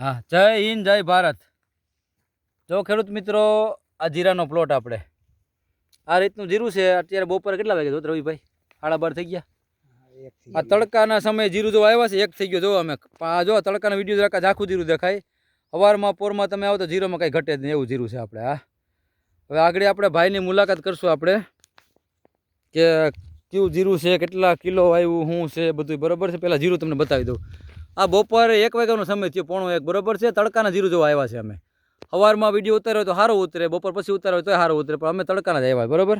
હા, જય હિન્દ, જય ભારત. જો ખેડૂત મિત્રો, આ જીરાનો પ્લોટ આપણે. આ રીતનું જીરું છે, અત્યારે બપોરે કેટલા વાગે જોત રવિભાઈ? સાડા બાર થઈ ગયા? આ તડકાના સમયે જીરું જો આવ્યા છે, એક થઈ ગયો જો અમે. આ જો તડકાના વીડિયો જરાક આખું જીરું દેખાય. સવારમાં પોરમાં તમે આવો તો જીરોમાં કાંઈ ઘટે જ નહીં, એવું જીરું છે આપણે, હા. હવે આગળ આપણે ભાઈની મુલાકાત કરશું આપણે, કે કયું જીરું છે, કેટલા કિલો આવ્યું, શું છે બધું બરોબર છે. પહેલાં જીરું તમને બતાવી દઉં. આ બપોરે એક વાગ્યાનો સમય થયો પોણો એક બરોબર છે? તડકાના જીરું જોવા આવ્યા છે અમે. સવારમાં વીડિયો ઉતાર્યો તો સારો ઉતરે બપોર પછી ઉતાર્યો તો સારો ઉતરે પણ અમે તડકાના જ આવ્યા બરોબર?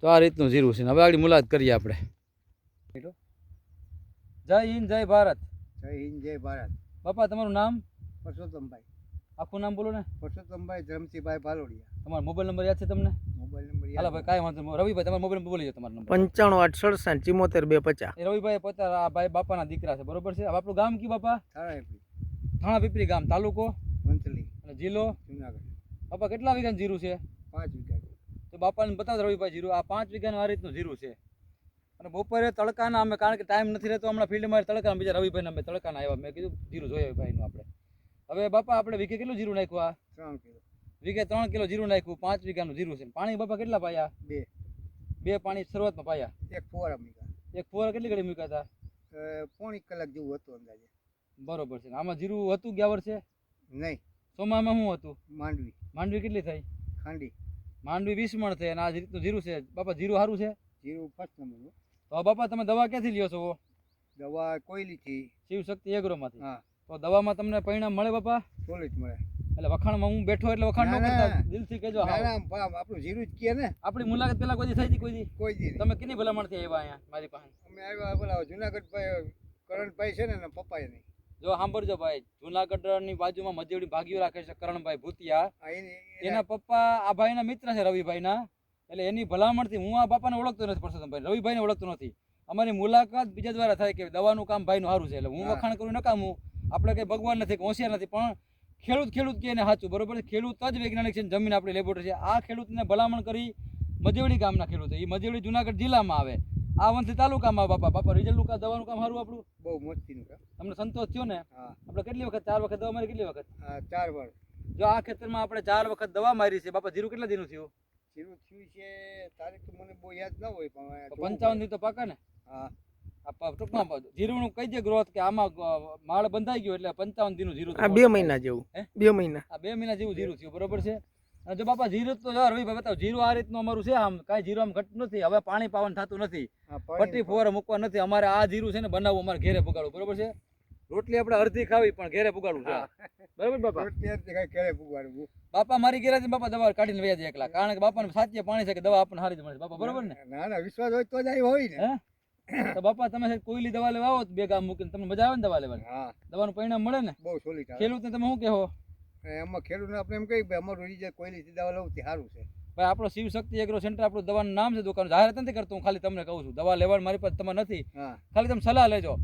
તો આ રીતનું જીરું છે હવે આગળ મુલાકાત કરીએ આપણે. જય હિન્દ જય ભારત. જય હિન્દ જય ભારત. બાપા તમારું નામ? પરસોત્તમભાઈ. આખું નામ બોલો ને. પરસોત્તમભાઈ ધરમસિંહભાઈ ભાલોડિયા. તમારો મોબાઈલ નંબર યાદ છે તમને? મોબાઈલ નંબર હાલો ભાઈ કાંઈ વાંધો નહીં. રવિભાઈ તમારો મોબાઈલ નંબર બોલી તમારો નંબર પંચાણું આઠ સડસઠ ચિમોતેર બે પચાસ. રવિભાઈ પોતા આ ભાઈ બાપાના દીકરા છે બરોબર છે? આપણું ગામ કયું બાપા? થાણા પીપરી ગામ તાલુકો? વંથલી. અને જિલ્લો? જુનાગઢ. બાપા કેટલા વીઘાનું જીરું છે? પાંચ વીઘા. તો બાપાને બતાવો રવિભાઈ જીરું. આ પાંચ વીઘાનું આ રીતનું જીરું છે. અને બપોરે તડકાના અમે કારણ કે ટાઈમ નથી રહેતો હમણાં ફિલ્ડમાં તડકાના બીજા રવિભાઈને અમે તડકાના આવ્યા. મેં કીધું જીરું જોઈએ ભાઈનું આપણે. હવે બાપા આપણે વીઘે કેટલું જીરું નાખ્યું આ? ત્રણ કિલો. વીઘે ત્રણ કિલો જીરું નાખ્યું પાંચ વીઘાનું જીરું છે. પાણી બાપા કેટલા પાયા? બે. બે પાણી શરૂઆતમાં પાયા. એક ફુવારા મૂક્યા એક ફુવારા કેટલી ઘડી મૂક્યા હતા? પોણી કલાક જેવું હતું અંદાજે. બરોબર છે. આમાં જીરું હતું ગયા વર્ષે નહીં. સોમામાં શું હતું? માંડવી. માંડવી કેટલી થઈ? ખાંડી. માંડવી વીસ મણ થઈ અને આ રીતનું જીરું છે. બાપા જીરું સારું છે? જીરું ફર્સ્ટ નંબરનું તો બાપા તમે દવા ક્યાંથી લ્યો છો? દવા કોયલીથી. શિવશક્તિ એગ્રોમાંથી. હા. તો દવામાં તમને પરિણામ મળે બાપા? સોલિડ મળે. એટલે વખાણમાં હું બેઠો એટલે વખાણ ન કરતા દિલથી કહેજો આપણું જીરું જ કહે ને. આપણી મુલાકાત પેલા કોઈ થઈ હતી કોઈ કોઈ. તમે કેની ભલામણથી આવ્યા અહીંયા મારી પાસે? અમે આવ્યા પેલા જુનાગઢ ભાઈ કરણભાઈ છે ને એના પપ્પાએ નહીં. જો સાંભળજો ભાઈ જુનાગઢની બાજુમાં મજેવડી ભાગીઓ રાખે છે કરણભાઈ ભૂતિયા. એના પપ્પા આ ભાઈના મિત્ર છે રવિભાઈના. એટલે એની ભલામણથી હું આ બાપાને ઓળખતો નથી પરસોત્તમભાઈ રવિભાઈને ઓળખતો નથી. અમારી મુલાકાત બીજા દ્વારા થાય કે દવાનું કામ ભાઈનું સારું છે એટલે હું વખાણ કરું નકામું આપણે કંઈ ભગવાન નથી કે હોશિયાર નથી પણ ખેડૂત ખેડૂત કે એને સાચું બરોબર છે? ખેડૂત જ વૈજ્ઞાનિક છે જમીન આપણી લેબોરેટરી છે. આ ખેડૂતને ભલામણ કરી મજેવડી ગામના ખેડૂતો એ મજેવડી જુનાગઢ જિલ્લામાં આવે. આ વંથલી તાલુકામાં બાપા. બાપા રિઝલ્ટનું કામ દવાનું કામ સારું આપણું? બહુ મસ્તીનું કામ. તમને સંતોષ થયો ને? આપણે કેટલી વખત ચાર વખત દવા મારી કેટલી વખત? ચાર વાર. જો આ ખેતરમાં આપણે ચાર વખત દવા મારી છે બાપા જીરું કેટલા દિનનું થયું? જીરું થયું છે તારીખ તો મને બહુ યાદ ન હોય પણ પંચાવન દિન તો પાકા ને? હા. ટૂંકમાં જીરુનું કઈ દે ગ્રોથ કે આમાં માળ બંધાઈ ગયો એટલે પંચાવન દિનનું જીરું આ બે મહિના જેવું. બે મહિના. આ બે મહિના જેવું જીરું થયું બરોબર છે? જો બાપા જીરું તો જો રવિભાઈ બતાવો જીરું આ રીતનું અમારું છે આમ કાંઈ જીરું આમ ઘટતું નથી હવે પાણી પાવન થતું નથી. આ પટ્ટી ફોર મૂકવા નથી અમારે આ જીરું છે ને બનાવવું અમારે ઘેરે પગાડવું બરોબર છે? રોટલી આપણે અડધી ખાવી પણ ઘેરે પુગાડવું છે. બરોબર બાપા? ક્યારે પુગાડવું. બાપા મારી ઘેરે બાપા દવા કાઢીને વ્યાજ એકલા. કારણ કે બાપાને સાચે પાણી છે કે દવા આપણને સારી જ મળે બાપા બરોબર ને? ના ના વિશ્વાસ હોય તો જ આવી હોય ને. હે? તો બાપા તમે કોઈલી દવા લેવા આવો ગામ મૂકીને તમને મજા આવે ને દવા લેવાની? હા. દવાનું પરિણામ મળે ને? બહુ સોલી ખેડૂતને તમે શું કહો એમાં ખેડૂતને આપણે એમ કહી કે અમારું રિઝલ્ટ કોઈલી દવા લઉં તે સારું છે. ભાઈ આપણો શિવ શક્તિ એગ્રો સેન્ટર આપણું દવાનું નામ છે દુકાન જાહેરાત નથી કરતો હું ખાલી તમને કહું છું. દવા લેવાની મારી પાસે તમે નથી. ખાલી તમે સલાહ લેજો.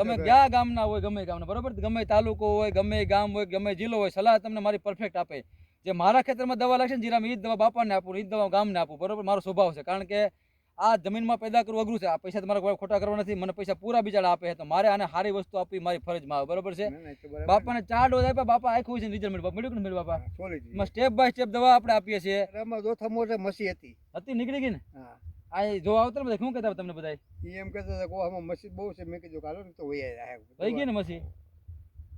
તમે કયા ગામના હોય ગમે ગામના બરોબર? ગમે તાલુકો હોય ગમે ગામ હોય ગમે જિલ્લો હોય સલાહ તમને મારી પરફેક્ટ આપે. જે મારા ખેતરમાં દવા લાગશે ને જીરામાં એ જ દવા બાપાને આપું એ જ દવા ગામને આપું બરોબર? મારો સ્વભાવ છે. કારણ કે આ જમીનમાં પેદા કરવું અઘરું છે. આ પૈસા તમારે કોઈ ખોટા કરવા નથી. મને પૈસા પૂરા બિચારા આપે છે. તો મારે આને સારી વસ્તુ આપવી મારી ફરજમાં આવે. બરોબર છે? બાપાને ચાર ડોઝ આપ્યા. બાપા આખું છે રિઝલ્ટ મળ્યું. મળ્યું મળ્યું બાપા? સ્ટેપ બાય સ્ટેપ દવા આપણે આપીએ છીએ. મસી હતી. હતી નીકળી ગઈ ને? હા. આ જો આવતા બધા શું કહેતા તમને બધા એમ કહેતા હતા કે આમાં મસી બહુ છે. મેં કીધું કાલો ને તો વહી વહી ગઈ ને મસી?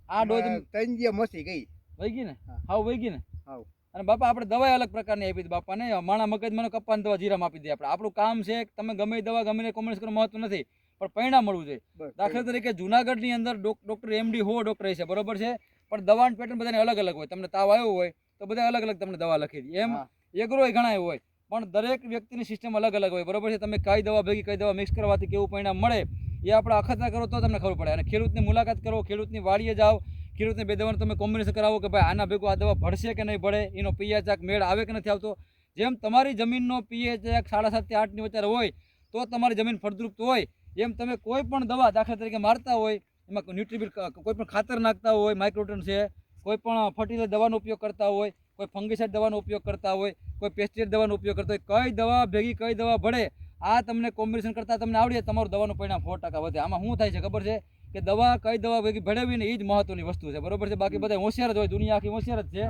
આ ડોઝ ત્રણ જે મસી ગઈ. વહી ગઈ ને? હા. હાવ વહી ગઈ ને? હાવ. અને બાપા આપણે દવા અલગ પ્રકારની આપી હતી બાપાને માણા મગજમાં મને કપ્પાની દવા જીરામાં આપી દે આપણે. આપણું કામ છે તમે ગમે દવા ગમે કોમર્સ કરવું મહત્વ નથી પણ પરિણામ મળવું જોઈએ. દાખલા તરીકે જુનાગઢની અંદર ડોક્ટર એમડી હો ડોક્ટર છે બરોબર છે? પણ દવાની પેટર્ન બધાને અલગ અલગ હોય. તમને તાવ આવ્યો હોય તો બધા અલગ અલગ તમને દવા લખી દે. એમ. એગ્રો ઘણા હોય પણ દરેક વ્યક્તિની સિસ્ટમ અલગ અલગ હોય. બરોબર છે? તમે કઈ દવા ભેગી કઈ દવા મિક્સ કરવાથી કેવું પરિણામ મળે એ આપણે અખતરા કરો તો તમને ખબર પડે. અને ખેડૂતની મુલાકાત કરો ખેડૂતની વાડીએ જાઓ ખેડૂતને બે દવાનું તમે કોમ્બિનેશન કરાવો કે ભાઈ આના ભેગું આ દવા ભળશે કે નહીં ભળે? એનો પીએચ આક મેળ આવે કે નથી આવતો? જેમ તમારી જમીનનો પીએચ એક સાડા સાતથી આઠની વચ્ચે હોય, તો તમારી જમીન ફળદ્રુપ હોય. એમ તમે કોઈ પણ દવા દાખલા તરીકે મારતા હોય, એમાં ન્યુટ્રીબિલ કોઈ પણ ખાતર નાખતા હોય માઇક્રોટન છે, કોઈ પણ ફર્ટિલાઇઝર દવાનો ઉપયોગ કરતા હોય, કોઈ ફંગીસાઇડ દવાનો ઉપયોગ કરતા હોય, કોઈ પેસ્ટિસાઇડ દવાનો ઉપયોગ કરતા હોય, કઈ દવા ભેગી કઈ દવા ભળે, આ તમને કોમ્બિનેશન કરતાં તમને આવડે, તમારું દવાનું પરિણામ સો ટકા વધે. આમાં શું થાય છે ખબર છે? કે દવા કઈ દવા ભેગી ભેળવવી ને એ જ મહત્વની વસ્તુ છે. બરોબર છે? બાકી બધા હોશિયાર જ હોય દુનિયા આખી હોશિયાર જ છે.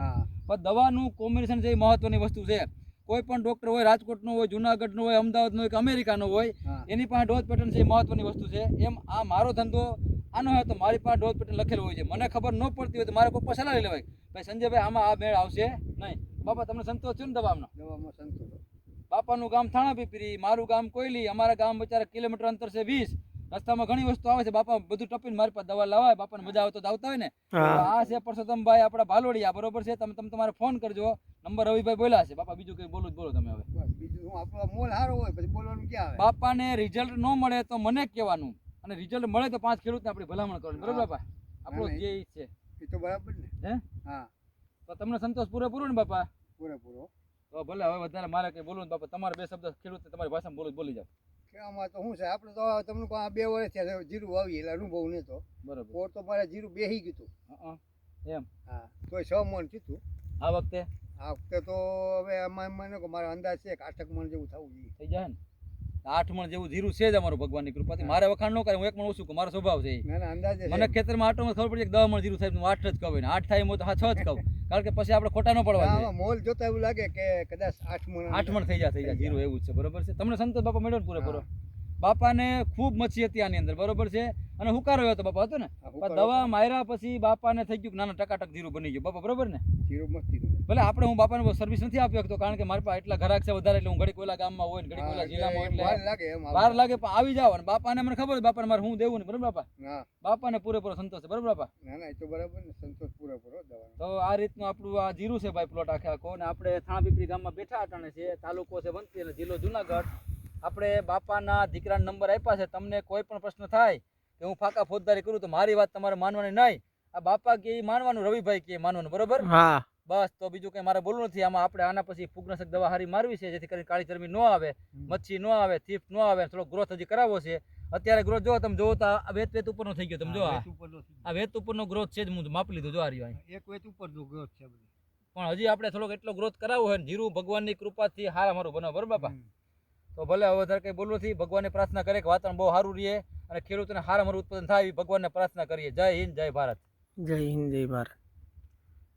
પણ દવાનું કોમ્બિનેશન છે એ મહત્વની વસ્તુ છે. કોઈ પણ ડોક્ટર હોય રાજકોટનો હોય જુનાગઢનો હોય અમદાવાદનો હોય કે અમેરિકાનો હોય એની પાસે ડોઝ પેટર્ન છે મહત્વની વસ્તુ છે. એમ આ મારો ધંધો આનો હોય તો મારી પાસે ડોઝ પેટર્ન લખેલો હોય છે. મને ખબર ન પડતી હોય તો મારે કોઈ સલાહ લઈ લેવાય. ભાઈ સંજયભાઈ આમાં આ મેળ આવશે નહીં. બાપા તમને સંતોષ છે ને દવાનો દવામાં સંતોષ બાપાનું ગામ થાણા પીપરી મારું ગામ કોયલી અમારા ગામ બચારા કિલોમીટર અંતર છે વીસ. રસ્તામાં ઘણી વસ્તુ આવે છે. બાપા બધું ટપીને મારી પાસે દવા લાવાય બાપાને મજા આવતો આવતા હોય ને. હા. આ છે પરસોત્તમભાઈ આપણા ભાલોડિયા બરોબર છે? તમે તમે તમારે ફોન કરજો. નંબર રવિભાઈ બોલ્યા છે. બાપા બીજું કઈ બોલું જ બોલો તમે હવે. બસ બીજું મોલ સારો હોય પછી બોલવાનું ક્યાં આવે? બાપાને રિઝલ્ટ ન મળે તો મને કહેવાનું. અને રિઝલ્ટ મળે તો પાંચ ખેડૂતને આપણી ભલામણ કરવાની. બરોબર બાપા? આપણો. ઈ છે. એ તો બરાબર ને. હે? હા. તો તમને સંતોષ પૂરેપૂરો ને બાપા? પૂરેપૂરો. તો ભલે હવે વધારે મારે કઈ બોલવું ને બાપા તમારે બે શબ્દ ખેડૂત તમારી ભાષામાં બોલું બોલી આમાં તો શું છે? આપણે તો તમને કહું આ બે વર્ષ થયા જીરું વાવી એટલે અનુભવ નતો બરોબર. પોર તો મારે જીરું બેહી ગયું હતું. એમ? હા. તોય છ મણ કીધું આ વખતે? આ વખતે તો હવે એમાં મને કહો મારો અંદાજ છે કે આઠક મણ જેવું થવું જોઈએ. થઈ જાય ને? આઠ મણ જેવું જીરું છે જ અમારું ભગવાનની કૃપાથી. મારે વખાણ ન કરે હું એક મણ ઓછું મારો સ્વભાવ છે મને ખેતરમાં આટો ખબર પડી કે દસ મણ જીરું થાય હું આઠ જ કહું આઠ થાય તો હા છ જ કહું. કારણ કે પછી આપણે ખોટા ન પડવા મોલ જોતા એવું લાગે કે કદાચ આઠ મણ આઠ મણ થઈ જાય થઈ જાય જીરું એવું છે. બરોબર છે? તમને સંતોષ બાપા મેળવ્યો ને પૂરેપૂરો? બાપાને ખૂબ મચી હતી આની અંદર. બરોબર છે? અને હુકારો હતો બાપા હતો ને? દવા માર્યા પછી બાપાને થઈ ગયું નાના ટકાટક જીરું બની ગયું. બાપા બરોબર ને? જીરું મસ્તી. ભલે આપણે હું બાપાને સર્વિસ નથી આપી શકતો કારણ કે મારી પાસે એટલા ઘરાક છે વધારે એટલે હું ઘડી કોઈલા ગામમાં હોય ઘડી કોઈલા જિલ્લામાં એટલે વાર લાગે એમ વાર લાગે પણ આવી જાવ અને બાપાને મને ખબર છે બાપાને મારે હું દેવું ને બરોબર બાપા? બાપાને પૂરેપૂરો સંતોષ છે બરોબર બાપા? ના ના એ તો બરાબર ને સંતોષ પૂરેપૂરો તો આ રીતનું આપણું આ જીરું છે ભાઈ પ્લોટ આખે આખો ને આપણે થાણાપીપળી ગામમાં બેઠા અટાણે છે તાલુકો છે વંથલી અને જિલ્લો જુનાગઢ. આપણે બાપાના દીકરાના નંબર આપ્યા છે તમને કોઈ પણ પ્રશ્ન થાય કે હું ફાકા ફોજદારી કરું તો મારી વાત તમારે માનવાની નહીં. આ બાપા કે માનવાનું રવિભાઈ કે માનવાનું બરોબર? હા. બસ તો બીજું કંઈ મારે બોલવું નથી. આમાં આપણે આના પછી ફૂગનાશક દવા હારી મારવી છે જેથી કરીને કાળી ચરબી ન આવે મચ્છી ન આવે થીફ ન આવે થોડો ગ્રોથ હજી કરાવવો છે. અત્યારે ગ્રોથ જો તમે જોવો તો આ વેત વેત ઉપરનો થઈ ગયો તમે જો આ. વેચ ઉપર નો વેત ઉપરનો ગ્રોથ છે જ હું માપી લીધું જો આ રહ્યો એક વેત ઉપર નો ગ્રોથ છે પણ હજી આપણે થોડોક એટલો ગ્રોથ કરાવવો હોય ને જીરું ભગવાનની કૃપાથી હારા મારું બનાવો બરોબર બાપા? તો ભલે હવે વધારે કંઈ બોલવું નથી ભગવાનને પ્રાર્થના કરે કે વાતાવરણ બહુ સારું રહે અને ખેડૂતોને હારા મારું ઉત્પાદન થાય એવી ભગવાનને પ્રાર્થના કરીએ. જય હિન્દ જય ભારત. જય હિન્દ જય ભારત.